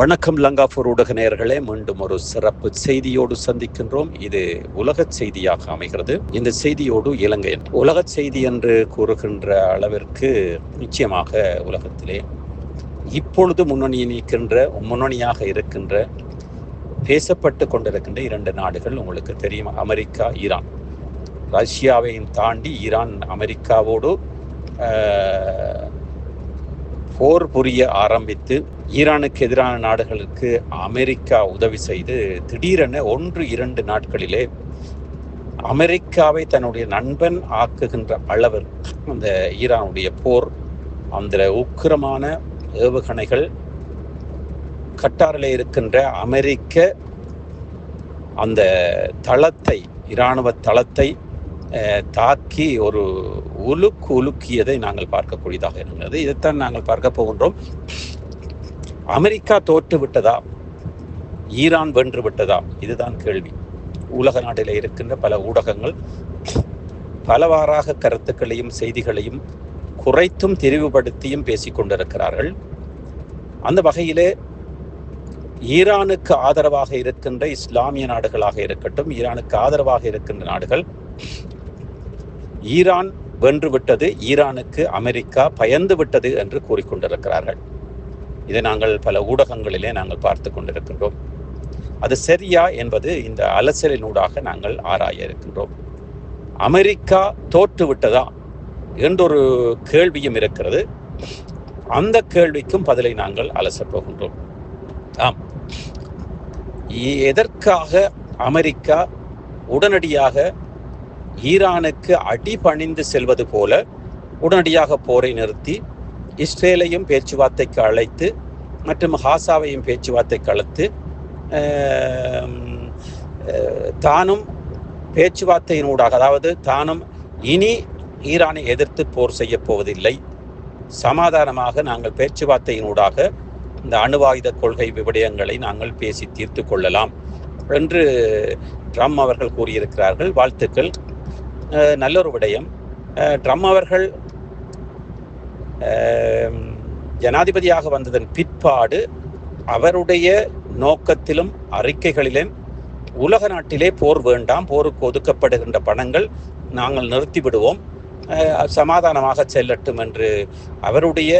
வணக்கம் லங்காபூர் ஊடக நேயர்களே. மீண்டும் ஒரு சிறப்பு செய்தியோடு சந்திக்கின்றோம். இது உலக செய்தியாக அமைகிறது. இந்த செய்தியோடு இலங்கை. உலக செய்தி என்று கூறுகின்ற அளவிற்கு நிச்சயமாக உலகத்திலே இப்பொழுது முன்னணி நிற்கின்ற முன்னணியாக இருக்கின்ற பேசப்பட்டு கொண்டிருக்கின்ற இரண்டு நாடுகள் உங்களுக்கு தெரியும். America Iran. ரஷ்யாவையும் தாண்டி ஈரான் அமெரிக்காவோடு போர் புரிய ஆரம்பித்து ஈரானுக்கு எதிரான நாடுகளுக்கு அமெரிக்கா உதவி செய்து திடீரென ஒன்று இரண்டு நாட்களிலே அமெரிக்காவை தன்னுடைய நண்பன் ஆக்குகின்ற அளவிற்கு அந்த ஈரானுடைய போர் அந்த உக்கிரமான ஏவுகணைகள் கட்டாரில் இருக்கின்ற அமெரிக்க அந்த தளத்தை இராணுவ தளத்தை தாக்கி ஒரு உலுக்கு உலுக்கியதை நாங்கள் பார்க்கக்கூடியதாக இருந்தது. இதைத்தான் நாங்கள் பார்க்க போகின்றோம். அமெரிக்கா தோற்று விட்டதா? ஈரான் வென்று விட்டதா? இதுதான் கேள்வி. உலக நாட்டில் இருக்கின்ற பல ஊடகங்கள் பலவாறாக கருத்துக்களையும் செய்திகளையும் குறைத்தும் தெரிவுபடுத்தியும் பேசிக் கொண்டிருக்கிறார்கள். அந்த வகையிலே ஈரானுக்கு ஆதரவாக இருக்கின்ற இஸ்லாமிய நாடுகளாக இருக்கட்டும் ஈரானுக்கு ஆதரவாக இருக்கின்ற நாடுகள் ஈரான் வென்று விட்டது ஈரானுக்கு அமெரிக்கா பயந்து விட்டது என்று கூறிக்கொண்டிருக்கிறார்கள். இதை நாங்கள் பல ஊடகங்களிலே நாங்கள் பார்த்து கொண்டிருக்கின்றோம். அது சரியா என்பது இந்த அலசலினூடாக நாங்கள் ஆராய இருக்கின்றோம். அமெரிக்கா தோற்று விட்டதா என்றொரு கேள்வியும் இருக்கிறது. அந்த கேள்விக்கும் பதிலை நாங்கள் அலசப் போகின்றோம். ஆம். எதற்காக அமெரிக்கா உடனடியாக ஈரானுக்கு அடிபணிந்து செல்வது போல உடனடியாக போரை நிறுத்தி இஸ்ரேலையும் பேச்சுவார்த்தைக்கு அழைத்து மற்றும் ஹாசாவையும் பேச்சுவார்த்தைக்கு அழைத்து தானும் பேச்சுவார்த்தையினூடாக அதாவது தானும் இனி ஈரானை எதிர்த்து போர் செய்ய போவதில்லை. சமாதானமாக நாங்கள் பேச்சுவார்த்தையினூடாக இந்த அணுவாயுத கொள்கை விடயங்களை நாங்கள் பேசி தீர்த்து கொள்ளலாம் என்று ட்ரம் அவர்கள் கூறியிருக்கிறார்கள். வாழ்த்துக்கள். நல்லொரு விடயம். ட்ரம் அவர்கள் ஜனாதிபதியாக வந்ததன் பிற்பாடு அவருடைய நோக்கத்திலும் அறிக்கைகளிலும் உலக நாட்டிலே போர் வேண்டாம் போருக்கு ஒதுக்கப்படுகின்ற பணங்கள் நாங்கள் நிறுத்திவிடுவோம் சமாதானமாக செல்லட்டும் என்று அவருடைய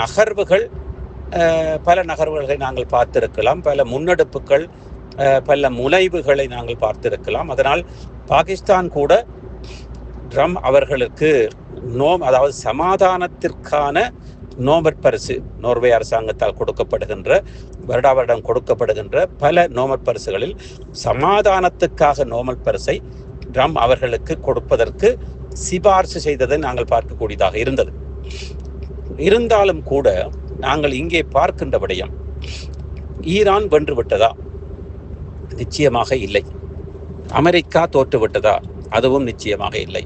நகர்வுகள் பல நகர்வுகளை நாங்கள் பார்த்திருக்கலாம். பல முன்னெடுப்புகள் பல முனைவுகளை நாங்கள் பார்த்திருக்கலாம். அதனால் பாகிஸ்தான் கூட ட்ரம் அவர்களுக்கு நோம் அதாவது சமாதானத்திற்கான நோபல் பரிசு நோர்வே அரசாங்கத்தால் கொடுக்கப்படுகின்ற வருடா வருடம் கொடுக்கப்படுகின்ற பல நோமர் பரிசுகளில் சமாதானத்துக்காக நோமல் பரிசை ட்ரம் அவர்களுக்கு கொடுப்பதற்கு சிபார்சு செய்ததை நாங்கள் பார்க்கக்கூடியதாக இருந்தது. இருந்தாலும் கூட நாங்கள் இங்கே பார்க்கின்ற விடயம் ஈரான் வென்று விட்டதா? நிச்சயமாக இல்லை. அமெரிக்கா தோற்றுவிட்டதா அதுவும் நிச்சயமாக இல்லை.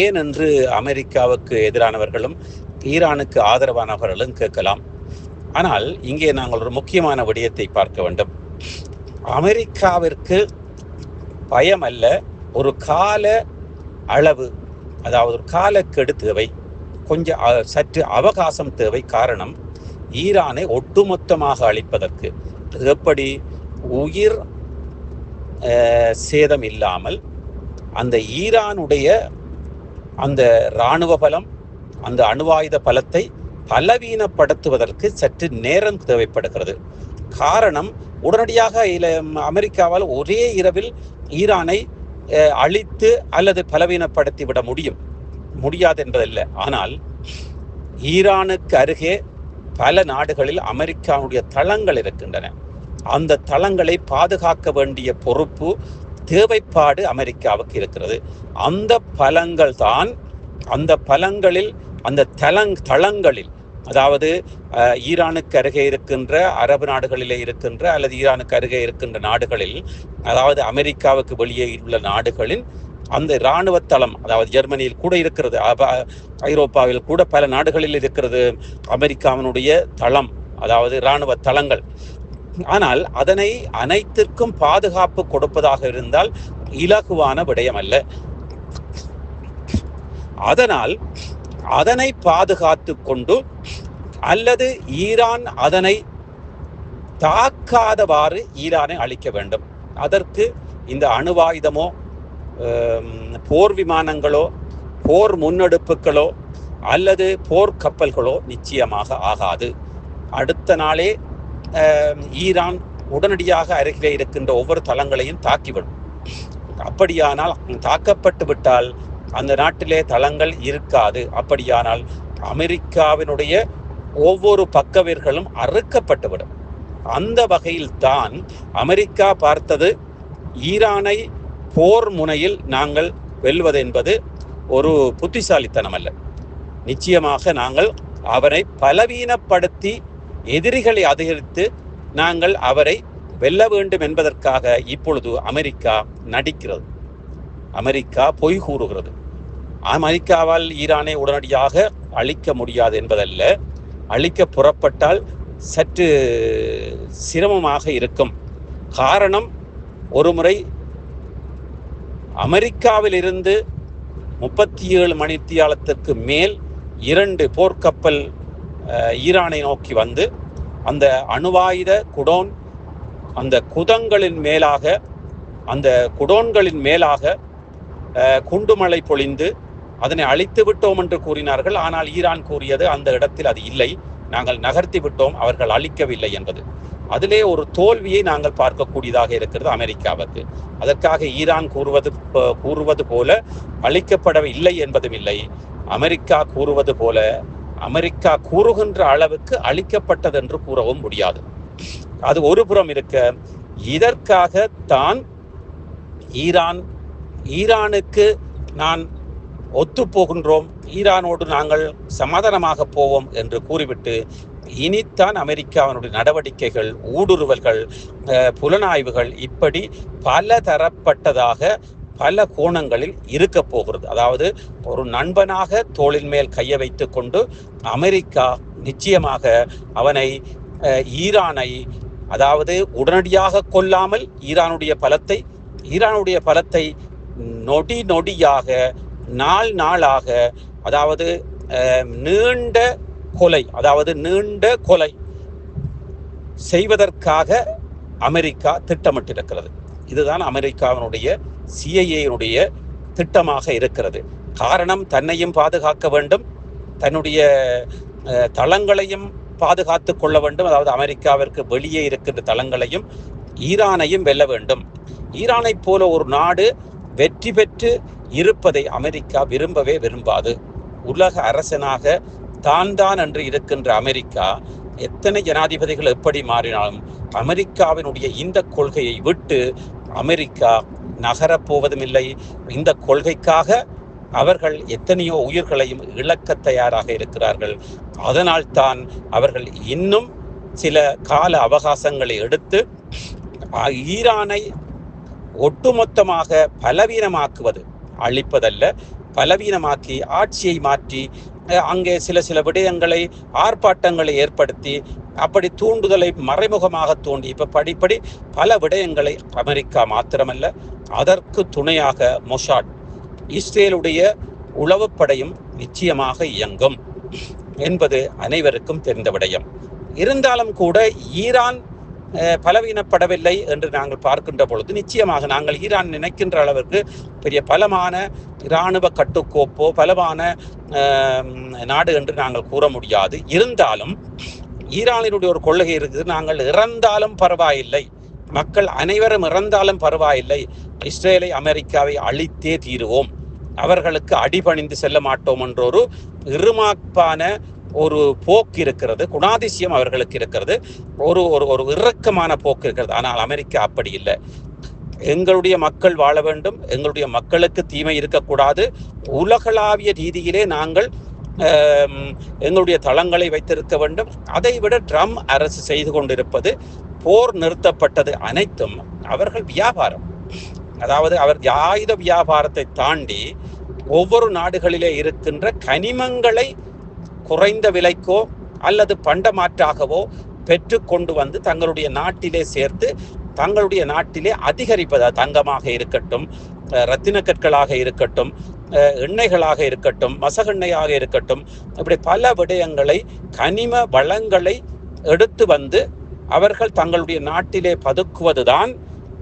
ஏன் என்று அமெரிக்காவுக்கு எதிரானவர்களும் ஈரானுக்கு ஆதரவானவர்களும் கேட்கலாம். ஆனால் இங்கே நாங்கள் ஒரு முக்கியமான விடயத்தை பார்க்க வேண்டும். அமெரிக்காவிற்கு பயம் அல்ல ஒரு கால அளவு அதாவது ஒரு காலக்கெடு தேவை கொஞ்சம் சற்று அவகாசம் தேவை காரணம் ஈரானை ஒட்டுமொத்தமாக அழிப்பதற்கு. எப்படி? உயிர் சேதம் இல்லாமல் அந்த ஈரானுடைய அந்த இராணுவ பலம் அந்த அணுவாயுத பலத்தை பலவீனப்படுத்துவதற்கு சற்று நேரம் தேவைப்படுகிறது. காரணம் உடனடியாக அமெரிக்காவால் ஒரே இரவில் ஈரானை அழித்து அல்லது பலவீனப்படுத்தி விட முடியும். முடியாது என்பதல்ல. ஆனால் ஈரானுக்கு அருகே பல நாடுகளில் அமெரிக்காவுடைய தளங்கள் இருக்கின்றன. அந்த தளங்களை பாதுகாக்க வேண்டிய பொறுப்பு தேவைப்பாடு அமெரிக்காவுக்கு இருக்கிறது. அந்த பலங்கள் தான் அந்த பலங்களில் அந்த தலங் தளங்களில் அதாவது ஈரானுக்கு அருகே இருக்கின்ற அரபு நாடுகளிலே இருக்கின்ற அல்லது ஈரானுக்கு அருகே இருக்கின்ற நாடுகளில் அதாவது அமெரிக்காவுக்கு வெளியே உள்ள நாடுகளின் அந்த இராணுவ தளம் அதாவது ஜெர்மனியில் கூட இருக்கிறது ஐரோப்பாவில் கூட பல நாடுகளில் இருக்கிறது அமெரிக்காவினுடைய தளம் அதாவது இராணுவ தளங்கள். ஆனால் அதனை அனைத்திற்கும் பாதுகாப்பு கொடுப்பதாக இருந்தால் இலகுவான விடயம் அல்ல அதனால் அதனை பாதுகாத்து கொண்டு அல்லது ஈரான் அதனை தாக்காதவாறு ஈரானை அழிக்க வேண்டும். அதற்கு இந்த அணுவாயுதமோ போர் விமானங்களோ போர் முன்னெடுப்புகளோ அல்லது போர் கப்பல்களோ நிச்சயமாக ஆகாது. அடுத்த நாளே ஈரான் உடனடியாக அருகிலே இருக்கின்ற ஒவ்வொரு தளங்களையும் தாக்கிவிடும். அப்படியானால் தாக்கப்பட்டு விட்டால் அந்த நாட்டிலே தளங்கள் இருக்காது. அப்படியானால் அமெரிக்காவினுடைய ஒவ்வொரு பக்கவீர்களும் அறுக்கப்பட்டுவிடும். அந்த வகையில் தான் அமெரிக்கா பார்த்தது ஈரானை போர் முனையில் நாங்கள் வெல்வது என்பது ஒரு புத்திசாலித்தனம் அல்ல நிச்சயமாக நாங்கள் அவனை பலவீனப்படுத்தி எதிரிகளை அதிகரித்து நாங்கள் அவரை வெல்ல வேண்டும் என்பதற்காக இப்பொழுது அமெரிக்கா நடிக்கிறது. அமெரிக்கா பொய் கூறுகிறது. அமெரிக்காவால் ஈரானை உடனடியாக அழிக்க முடியாது என்பதல்ல அழிக்க புறப்பட்டால் சற்று சிரமமாக இருக்கும். காரணம் ஒருமுறை அமெரிக்காவிலிருந்து முப்பத்தி ஏழு மணித்தியாலத்திற்கு மேல் இரண்டு போர்க்கப்பல் ஈரானை நோக்கி வந்து அந்த அணுவாயுத குடோன் அந்த குதங்களின் மேலாக அந்த குடோன்களின் மேலாக குண்டுமலை பொழிந்து அதனை அழித்து விட்டோம் என்று கூறினார்கள். ஆனால் ஈரான் கூறியது அந்த இடத்தில் அது இல்லை. நாங்கள் நகர்த்தி விட்டோம் அவர்கள் அழிக்கவில்லை என்பது. அதிலே ஒரு தோல்வியை நாங்கள் பார்க்கக்கூடியதாக இருக்கிறது அமெரிக்காவுக்கு. அதற்காக ஈரான் கூறுவது கூறுவது போல அழிக்கப்படவில்லை என்பதும் இல்லை. அமெரிக்கா கூறுவது போல அமெரிக்கா கூறுகின்ற அளவுக்கு அளிக்கப்பட்டது என்று கூறவும் முடியாது. அது ஒரு புறம் இருக்க இதற்காக தான் ஈரான் ஈரானுக்கு நான் ஒத்து போகின்றோம் ஈரானோடு நாங்கள் சமாதானமாக போவோம் என்று கூறிவிட்டு இனித்தான் அமெரிக்காவினுடைய நடவடிக்கைகள் ஊடுருவல்கள் புலனாய்வுகள் இப்படி பல தரப்பட்டதாக பல கோணங்களில் இருக்க போகிறது. அதாவது ஒரு நண்பனாக தோளின் மேல் கையை வைத்து கொண்டு அமெரிக்கா நிச்சயமாக அவனை ஈரானை அதாவது உடனடியாக கொல்லாமல் ஈரானுடைய பலத்தை ஈரானுடைய பலத்தை நொடி நொடியாக நாள் நாளாக அதாவது நீண்ட கொலை அதாவது நீண்ட கொலை செய்வதற்காக அமெரிக்கா திட்டமிட்டிருக்கிறது. இதுதான் அமெரிக்காவினுடைய சிஐஏனுடைய திட்டமாக இருக்கிறது. காரணம் தன்னையும் பாதுகாக்க வேண்டும். தன்னுடைய தளங்களையும் பாதுகாத்து கொள்ள வேண்டும். அதாவது அமெரிக்காவிற்கு வெளியே இருக்கின்ற தளங்களையும் ஈரானையும் வெல்ல வேண்டும். ஈரானை போல ஒரு நாடு வெற்றி பெற்று இருப்பதை அமெரிக்கா விரும்பவே விரும்பாது. உலக அரசனாக தான் தான் என்று இருக்கின்ற அமெரிக்கா எத்தனை ஜனாதிபதிகள் எப்படி மாறினாலும் அமெரிக்காவினுடைய இந்த கொள்கையை விட்டு அமெரிக்கா நகரப்போவதும் இல்லை இந்த கொள்கைக்காக அவர்கள் எத்தனையோ உயிர்களையும் இழக்க தயாராக இருக்கிறார்கள். அதனால் தான் அவர்கள் இன்னும் சில கால அவகாசங்களை எடுத்து ஈரானை ஒட்டுமொத்தமாக பலவீனமாக்குவது அழிப்பதல்ல பலவீனமாக்கி ஆட்சியை மாற்றி அங்கே சில சில விடயங்களை ஆர்ப்பாட்டங்களை ஏற்படுத்தி அப்படி தூண்டுதலை மறைமுகமாக தூண்டி இப்ப படிப்படி பல விடயங்களை அமெரிக்கா மாத்திரமல்ல அதற்கு துணையாக மொசாட் இஸ்ரேலுடைய உளவுப்படையும் நிச்சயமாக இயங்கும் என்பது அனைவருக்கும் தெரிந்த விடயம். இருந்தாலும் கூட ஈரான் பலவீனப்படவில்லை என்று நாங்கள் பார்க்கின்ற பொழுது நிச்சயமாக நாங்கள் ஈரான் நினைக்கின்ற அளவிற்கு பெரிய பலமான இராணுவ கட்டுக்கோப்போ பலமான நாடு என்று நாங்கள் கூற முடியாது. இருந்தாலும் ஈரானினுடைய ஒரு கொள்கை இருக்குது. நாங்கள் இறந்தாலும் பரவாயில்லை. மக்கள் அனைவரும் இறந்தாலும் பரவாயில்லை. இஸ்ரேலை அமெரிக்காவை அழித்தே தீருவோம். அவர்களுக்கு அடிபணிந்து செல்ல மாட்டோம் என்ற ஒரு இருமாப்பான ஒரு போக்கு இருக்கிறது. குணாதிசயம் அவர்களுக்கு இருக்கிறது. ஒரு ஒரு ஒரு இறக்கமான போக்கு இருக்கிறது. ஆனால் அமெரிக்கா அப்படி இல்லை. எங்களுடைய மக்கள் வாழ வேண்டும். எங்களுடைய மக்களுக்கு தீமை இருக்கக்கூடாது. உலகளாவிய ரீதியிலே நாங்கள் எங்களுடைய தளங்களை வைத்திருக்க வேண்டும். அதை விட ட்ரம் அரசு செய்து கொண்டிருப்பது போர் நிறுத்தப்பட்டது அனைத்தும் அவர்கள் வியாபாரம். அதாவது அவர் ஆயுத வியாபாரத்தை தாண்டி ஒவ்வொரு நாடுகளிலே இருக்கின்ற கனிமங்களை குறைந்த விலைக்கோ அல்லது பண்டமாற்றாகவோ பெற்று கொண்டு வந்து தங்களுடைய நாட்டிலே சேர்த்து தங்களுடைய நாட்டிலே அதிகரிப்பதா தங்கமாக இருக்கட்டும் ரத்தின கற்களாக இருக்கட்டும் எண்ணெய்களாக இருக்கட்டும் மசகெண்ணெயாக இருக்கட்டும் இப்படி பல விடயங்களை கனிம வளங்களை எடுத்து வந்து அவர்கள் தங்களுடைய நாட்டிலே பதுக்குவதுதான்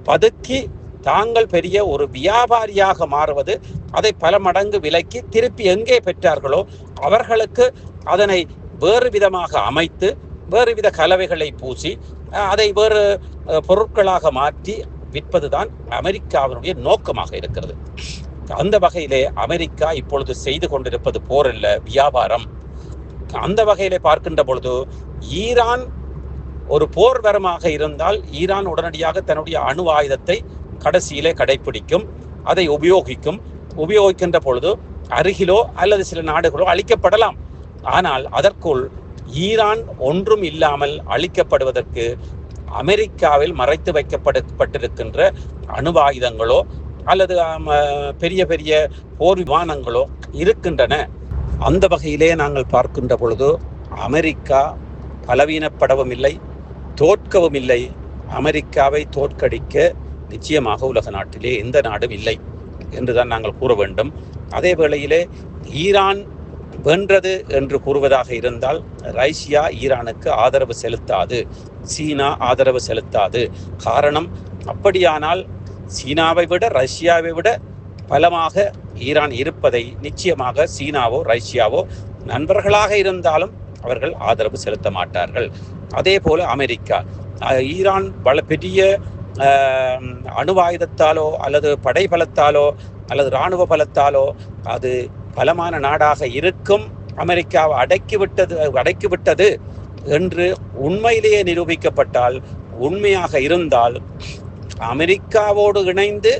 பதுக்கி தாங்கள் பெரிய ஒரு வியாபாரியாக மாறுவது அதை பல மடங்கு விலக்கி திருப்பி எங்கே பெற்றார்களோ அவர்களுக்கு அதனை வேறு விதமாக அமைத்து வேறு வித கலவைகளை பூசி அதை வேறு பொருட்களாக மாற்றி விற்பதுதான் அமெரிக்காவினுடைய நோக்கமாக இருக்கிறது. அந்த வகையிலே அமெரிக்கா இப்பொழுது செய்து கொண்டிருப்பது போர் அல்ல வியாபாரம். அந்த வகையிலே பார்க்கின்ற பொழுது ஈரான் ஒரு போர் வரமாக இருந்தால் ஈரான் உடனடியாக தன்னுடைய அணு ஆயுதத்தை கடைசியிலே கடைபிடிக்கும் அதை உபயோகிக்கும். உபயோகிக்கின்ற பொழுது அருகிலோ அல்லது சில நாடுகளோ அழிக்கப்படலாம். ஆனால் அதற்குள் ஈரான் ஒன்றும் இல்லாமல் அழிக்கப்படுவதற்கு அமெரிக்காவில் மறைத்து வைக்கப்பட்டிருக்கின்ற அணுவாயுதங்களோ அல்லது பெரிய பெரிய போர் விமானங்களோ இருக்கின்றன. அந்த வகையிலே நாங்கள் பார்க்கின்ற பொழுது அமெரிக்கா பலவீனப்படவும் இல்லை தோற்கவும் இல்லை. அமெரிக்காவை தோற்கடிக்க நிச்சயமாக உலக நாட்டிலே எந்த நாடும் இல்லை என்றுதான் நாங்கள் கூற வேண்டும். அதே வேளையிலே ஈரான் வென்றது என்று கூறுவதாக இருந்தால் ரஷ்யா ஈரானுக்கு ஆதரவு செலுத்தாது சீனா ஆதரவு செலுத்தாது. காரணம் அப்படியானால் சீனாவை விட ரஷ்யாவை விட பலமாக ஈரான் இருப்பதை நிச்சயமாக சீனாவோ ரஷ்யாவோ நண்பர்களாக இருந்தாலும் அவர்கள் ஆதரவு செலுத்த மாட்டார்கள். அதே போல அமெரிக்கா ஈரான் பல பெரிய அணுவாயுதத்தாலோ அல்லது படைபலத்தாலோ அல்லது இராணுவ பலத்தாலோ அது பலமான நாடாக இருக்கும். அமெரிக்காவை அடக்கிவிட்டது அடக்கிவிட்டது என்று உண்மையிலேயே நிரூபிக்கப்பட்டால் உண்மையாக இருந்தால் அமெரிக்காவோடு இணைந்து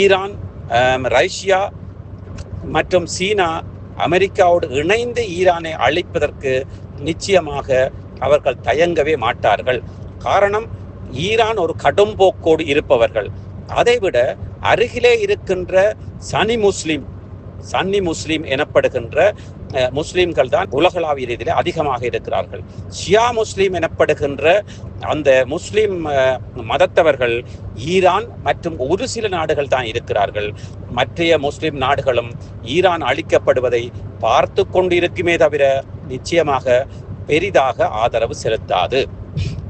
ஈரான் ரஷ்யா மற்றும் சீனா அமெரிக்காவோடு இணைந்து ஈரானை அழிப்பதற்கு நிச்சயமாக அவர்கள் தயங்கவே மாட்டார்கள். காரணம் ஈரான் ஒரு கடும் போக்கோடு இருப்பவர்கள். அதைவிட அருகிலே இருக்கின்ற சனி முஸ்லிம் சன்னி முஸ்லிம் எனப்படுகின்ற முஸ்லீம்கள் தான் உலகளாவிய ரீதியில் அதிகமாக இருக்கிறார்கள். ஷியா முஸ்லீம் எனப்படுகின்ற அந்த முஸ்லீம் மதத்தவர்கள் ஈரான் மற்றும் ஒரு சில நாடுகள் தான் இருக்கிறார்கள். மற்றைய முஸ்லிம் நாடுகளும் ஈரான் அழிக்கப்படுவதை பார்த்து கொண்டிருக்குமே தவிர நிச்சயமாக பெரிதாக ஆதரவு செலுத்தாது.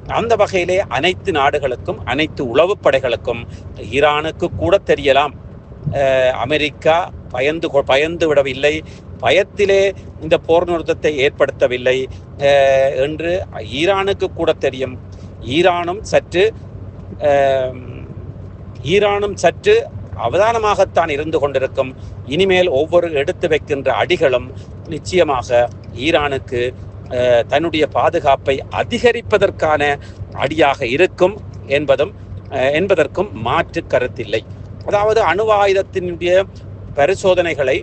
அந்த வகையிலே அனைத்து நாடுகளுக்கும் அனைத்து உளவு படைகளுக்கும் ஈரானுக்கு கூட தெரியலாம். அஹ், அமெரிக்கா பயந்து கொ- பயந்து விடவில்லை. பயத்திலே இந்த போர் நிறுத்தத்தை ஏற்படுத்தவில்லை என்று ஈரானுக்கு கூட தெரியும். ஈரானும் சற்று ஈரானும் சற்று அவதானமாகத்தான் இருந்து கொண்டிருக்கும். இனிமேல் ஒவ்வொரு எடுத்து வைக்கின்ற அடிகளும் நிச்சயமாக ஈரானுக்கு தன்னுடைய பாதுகாப்பை அதிகரிப்பதற்கான அடியாக இருக்கும் என்பதும் என்பதற்கும் மாற்று கருத்தில்லை. அதாவது அணு ஆயுதத்தினுடைய பரிசோதனைகளை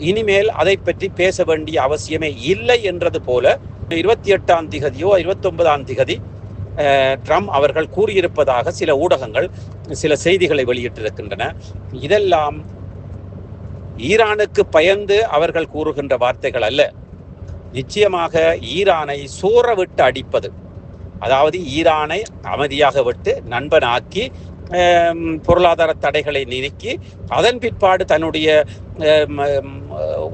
இனிமேல் அதை பற்றி பேச வேண்டிய அவசியமே இல்லை என்றது போல இருபத்தி எட்டாம் திகதியோ இருபத்தி ஒன்பதாம் திகதி அஹ், ட்ரம்ப் அவர்கள் கூறியிருப்பதாக சில ஊடகங்கள் சில செய்திகளை வெளியிட்டிருக்கின்றன. இதெல்லாம் ஈரானுக்கு பயந்து அவர்கள் கூறுகின்ற வார்த்தைகள் அல்ல. நிச்சயமாக ஈரானை சூற விட்டு அடிப்பது. அதாவது ஈரானை அமைதியாக விட்டு நண்பனாக்கி பொருளாதார தடைகளை நீக்கி அதன் பிற்பாடு தன்னுடைய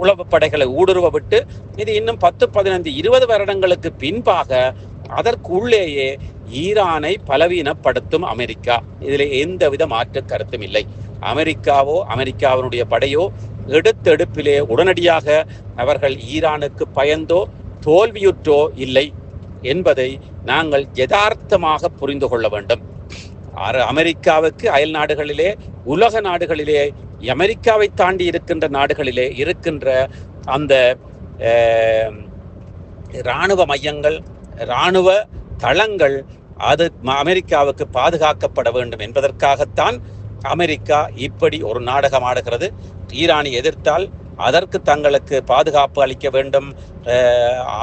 உளவு படைகளை ஊடுருவ விட்டு இது இன்னும் பத்து பதினைந்து இருபது வருடங்களுக்கு பின்பாக அதற்குள்ளேயே ஈரானை பலவீனப்படுத்தும் அமெரிக்கா. இதில் எந்தவித மாற்று கருத்தும் இல்லை. அமெரிக்காவோ அமெரிக்காவினுடைய படையோ எடுத்தெடுப்பிலே உடனடியாக அவர்கள் ஈரானுக்கு பயந்தோ தோல்வியுற்றோ இல்லை என்பதை நாங்கள் யதார்த்தமாக புரிந்து கொள்ள வேண்டும். அமெரிக்காவுக்கு அயல் நாடுகளிலே உலக நாடுகளிலே அமெரிக்காவை தாண்டி இருக்கின்ற நாடுகளிலே இருக்கின்ற அந்த இராணுவ மையங்கள் இராணுவ தளங்கள் அது அமெரிக்காவுக்கு பாதுகாக்கப்பட வேண்டும் என்பதற்காகத்தான் அமெரிக்கா இப்படி ஒரு நாடகம் ஆடுகிறது. ஈரானை எதிர்த்தால் அதற்கு தங்களுக்கு பாதுகாப்பு அளிக்க வேண்டும்.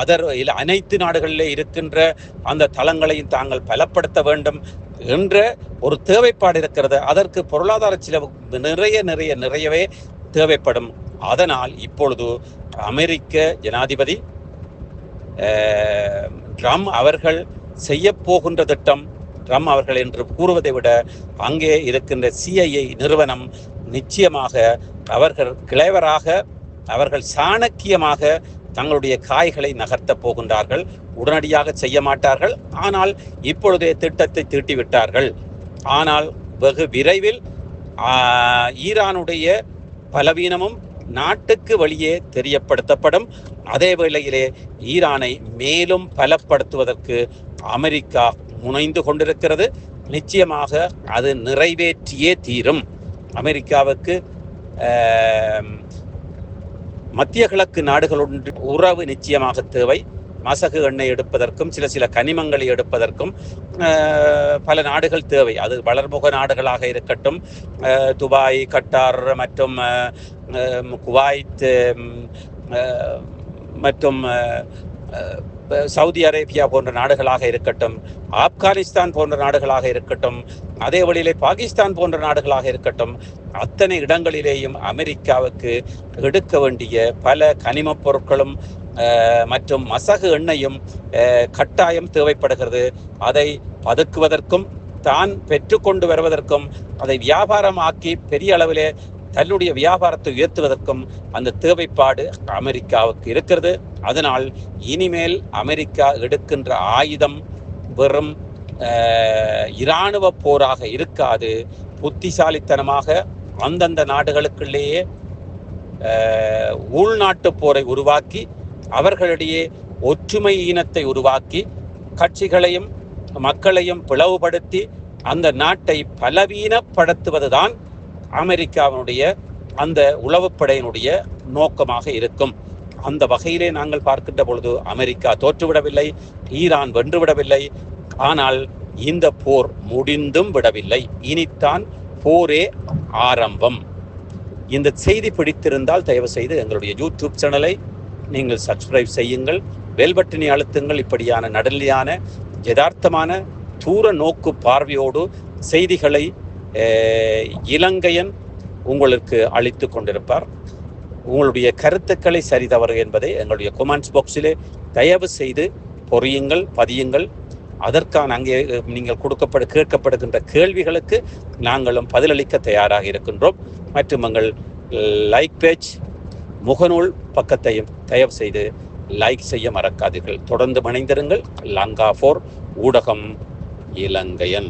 அதர் அனைத்து நாடுகளிலே இருக்கின்ற அந்த தளங்களையும் தாங்கள் பலப்படுத்த வேண்டும் என்ற ஒரு தேவைப்பாடு இருக்கிறது. அதற்கு பொருளாதார செலவு நிறைய நிறைய நிறையவே தேவைப்படும். அதனால் இப்பொழுது அமெரிக்க ஜனாதிபதி ட்ரம் ட்ரம்ப் அவர்கள் செய்ய போகின்ற திட்டம் ட்ரம்ப் அவர்கள் என்று கூறுவதை விட அங்கே இருக்கின்ற சிஐஏ நிறுவனம் நிச்சயமாக அவர்கள் கிளைவராக அவர்கள் சாணக்கியமாக தங்களுடைய காய்களை நகர்த்தப் போகின்றார்கள். உடனடியாக செய்ய மாட்டார்கள். ஆனால் இப்பொழுதே திட்டத்தை தீட்டிவிட்டார்கள். ஆனால் வெகு விரைவில் ஈரானுடைய பலவீனமும் நாட்டுக்கு வெளியே தெரியப்படுத்தப்படும். அதே வேளையிலே ஈரானை மேலும் பலப்படுத்துவதற்கு அமெரிக்கா முனைந்து கொண்டிருக்கிறது. நிச்சயமாக அது நிறைவேற்றியே தீரும். அமெரிக்காவுக்கு மத்திய கிழக்கு நாடுகளுடன் உறவு நிச்சயமாக தேவை. மசகு எண்ணெய் எடுப்பதற்கும் சில சில கனிமங்களை எடுப்பதற்கும் பல நாடுகள் தேவை. அது வளர்முக நாடுகளாக இருக்கட்டும் துபாய் கட்டார் மற்றும் குவாய்த் குவைத் மற்றும் சவுதி அரேபியா போன்ற நாடுகளாக இருக்கட்டும் ஆப்கானிஸ்தான் போன்ற நாடுகளாக இருக்கட்டும் அதே வழியிலே பாகிஸ்தான் போன்ற நாடுகளாக இருக்கட்டும் அத்தனை இடங்களிலேயும் அமெரிக்காவுக்கு எடுக்க வேண்டிய பல கனிமப் பொருட்களும் மற்றும் மசகு எண்ணெயும் கட்டாயம் தேவைப்படுகிறது. அதை பதுக்குவதற்கும் தான் பெற்றுக்கொண்டு வருவதற்கும் அதை வியாபாரமாக்கி பெரிய அளவிலே தன்னுடைய வியாபாரத்தை உயர்த்துவதற்கும் அந்த தேவைப்பாடு அமெரிக்காவுக்கு இருக்கிறது. அதனால் இனிமேல் அமெரிக்கா எடுக்கின்ற ஆயுதம் வெறும் ஆஹ், இராணுவ போராக இருக்காது. புத்திசாலித்தனமாக அந்தந்த நாடுகளுக்குள்ளேயே ஆஹ், உள்நாட்டு போரை உருவாக்கி அவர்களிடையே ஒற்றுமை ஈனத்தை உருவாக்கி கட்சிகளையும் மக்களையும் பிளவுபடுத்தி அந்த நாட்டை பலவீனப்படுத்துவதுதான் அமெரிக்காவினுடைய அந்த உளவுப்படையினுடைய நோக்கமாக இருக்கும். அந்த வகையிலே நாங்கள் பார்க்கின்ற பொழுது அமெரிக்கா தோற்றுவிடவில்லை ஈரான் வென்றுவிடவில்லை. ஆனால் இந்த போர் முடிந்தும் விடவில்லை. இனித்தான் போரே ஆரம்பம். இந்த செய்தி பிடித்திருந்தால் தயவு செய்து எங்களுடைய யூடியூப் சேனலை நீங்கள் சப்ஸ்கிரைப் செய்யுங்கள். வேல்பட்டினி அழுத்துங்கள். இப்படியான நடலியான யதார்த்தமான தூர நோக்கு பார்வையோடு செய்திகளை இலங்கையன் உங்களுக்கு அளித்து கொண்டிருப்பார். உங்களுடைய கருத்துக்களை சரிதவறு என்பதை எங்களுடைய கொமெண்ட்ஸ் பாக்ஸிலே தயவு செய்து பொறியுங்கள் பதியுங்கள். அதற்கான அங்கே நீங்கள் கொடுக்கப்படு கேட்கப்படுகின்ற கேள்விகளுக்கு நாங்களும் பதிலளிக்க தயாராக இருக்கின்றோம். மற்றும் எங்கள் லைக் பேஜ் முகநூல் பக்கத்தையும் தயவு செய்து லைக் செய்ய மறக்காதீர்கள். தொடர்ந்து மணிந்திருங்கள் லங்கா ஃபோர் ஊடகம் இலங்கையன்.